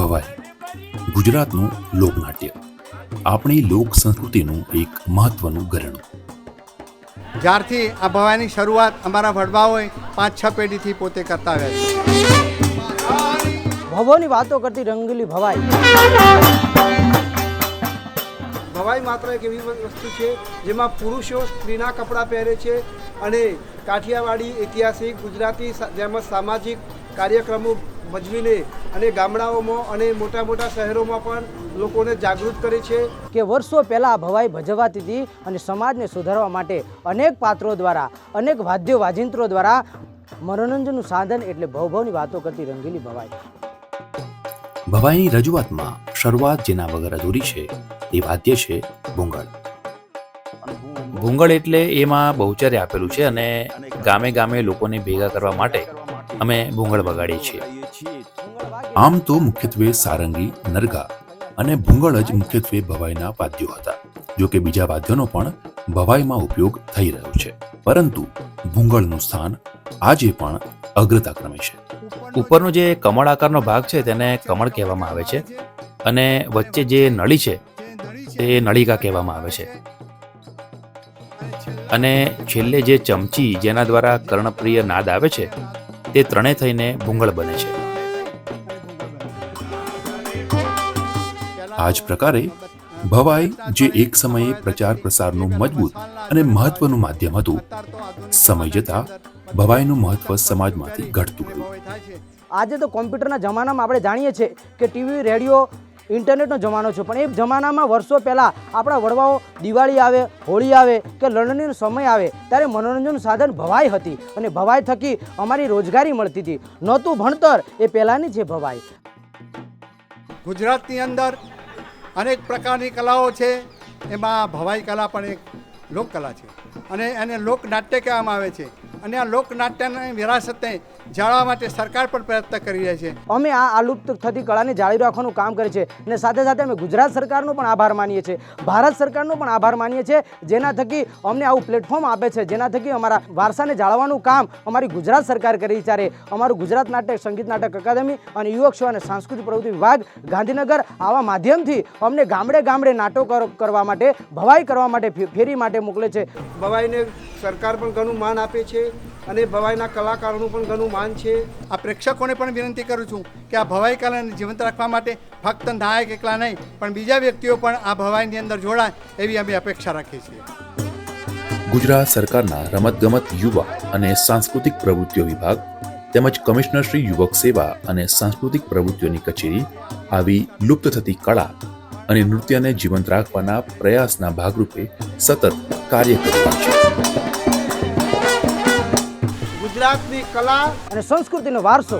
ભવાઈ. ગુજરાતનું લોકનાટ્ય. આપણી લોક સંસ્કૃતિનું એક મહત્વનું ગરણું જ્યારથી આ ભવાઈની શરૂઆત અમારા વડવાઓએ પાંચ છ પેઢીથી પોતે કરતા આવ્યા છે. ભવોની વાતો કરતી રંગીલી ભવાઈ. ભવાઈ માત્ર એક એવી વસ્તુ છે જેમાં પુરુષો સ્ત્રીના કપડાં પહેરે છે અને કાઠિયાવાડી ઐતિહાસિક ગુજરાતી જેમ તેમજ સામાજિક કાર્યક્રમો ભજવીને અને ગામડાઓમાં અને મોટા મોટા શહેરોમાં પણ લોકોને જાગૃત કરે છે. કે વર્ષો પહેલાં ભવાઈ ભજવાતી હતી અને સમાજને સુધારવા માટે અનેક પાત્રો દ્વારા અનેક વાદ્ય વાજિંત્રો દ્વારા મનોરંજનનું સાધન એટલે ભવભવની વાતો કરતી રંગીલી ભવાઈ. ભવાઈની રજૂઆતમાં શરૂઆત જેના વગર અધૂરી છે એ વાદ્ય છે ભૂંગળ. ભૂંગળ એટલે એમાં બહુચર્ય આપેલું છે અને ગામે ગામે લોકોને ભેગા કરવા માટે અમે ભૂંગળ વગાડીએ છીએ. આમ તો મુખ્યત્વે સારંગી નરગા અને ભૂંગળ જ મુખ્યત્વે ભવાઈના વાદ્યો હતા જો કે બીજા વાદ્યોનો પણ ભવાઈમાં ઉપયોગ થઈ રહ્યો છે. પરંતુ ભૂંગળનું સ્થાન આજે પણ અગ્રતાક્રમે છે. ઉપરનો જે કમળ આકારનો ભાગ છે તેને કમળ કહેવામાં આવે છે અને વચ્ચે જે નળી છે તે નળિકા કહેવામાં આવે છે. અને છેલ્લે જે ચમચી જેના દ્વારા કર્ણપ્રિય નાદ આવે છે તે ત્રણે થઈને ભૂંગળ બને છે. આ જ પ્રકારે ભવાઈ જે એક સમયે પ્રચાર પ્રસારનું મજબૂત અને મહત્વનું માધ્યમ હતું સમય જતા ભવાઈનું મહત્વ સમાજમાંથી ઘટતું ગયું. આજે તો કોમ્પ્યુટરના જમાનામાં આપણે જાણીએ છીએ કે ટીવી, રેડિયો ઇન્ટરનેટનો જમાનો છે. પણ એ જમાનામાં વર્ષો પહેલાં આપણા વડવાઓ દિવાળી આવે, હોળી આવે કે લણણીનો સમય આવે ત્યારે મનોરંજન સાધન ભવાઈ હતી અને ભવાઈ થકી અમારી રોજગારી મળતી હતી. નહોતું ભણતર એ પહેલાંની છે ભવાઈ. ગુજરાતની અંદર અનેક પ્રકારની કલાઓ છે. એમાં ભવાઈ કલા પણ એક લોકકલા છે. અને એને લોકનાટ્ય કહેવામાં આવે છે. અને આ લોકનાટ્યની વિરાસતને જાળવવા માટે સરકાર પણ પ્રયત્ન કરી રહી છે. અમે આ આલુપ્ત થતી કળાને જાળવી રાખવાનું કામ કરે છે અને સાથે સાથે અમે ગુજરાત સરકારનો પણ આભાર માનીએ છીએ. ભારત સરકારનો પણ આભાર માનીએ છીએ જેના થકી અમને આવું પ્લેટફોર્મ આપે છે જેના થકી અમારા વારસાને જાળવવાનું કામ અમારી ગુજરાત સરકાર કરી ચારે અમારું ગુજરાત નાટક સંગીત નાટક અકાદમી અને યુવક સેવા અને સાંસ્કૃતિક પ્રવૃત્તિ વિભાગ ગાંધીનગર આવા માધ્યમથી અમને ગામડે ગામડે નાટકો કરવા માટે ભવાઈ કરવા માટે ફેરી માટે મોકલે છે. ભવાઈને સરકાર પણ ઘણું માન આપે છે. અને ભવાઈના કલાકારોનું પણ ઘણું માન છે. આ પ્રેક્ષકોને પણ વિનંતી કરું છું કે આ ભવાઈ કલાને જીવંત રાખવા માટે ફક્ત નાયક એકલા નહીં, પણ બીજા વ્યક્તિઓ પણ આ ભવાઈની અંદર જોડાય એવી અમે અપેક્ષા રાખીએ છીએ. ગુજરાત સરકારના રમતગમત યુવા અને સાંસ્કૃતિક પ્રવૃત્તિઓ વિભાગ તેમજ કમિશનર શ્રી યુવક સેવા અને સાંસ્કૃતિક પ્રવૃત્તિઓની કચેરી આવી લુપ્ત થતી કળા અને નૃત્યને જીવંત રાખવાના પ્રયાસના ભાગરૂપે સતત કાર્ય કરી રહી છે. ગુજરાતની કલા અને સંસ્કૃતિનો વારસો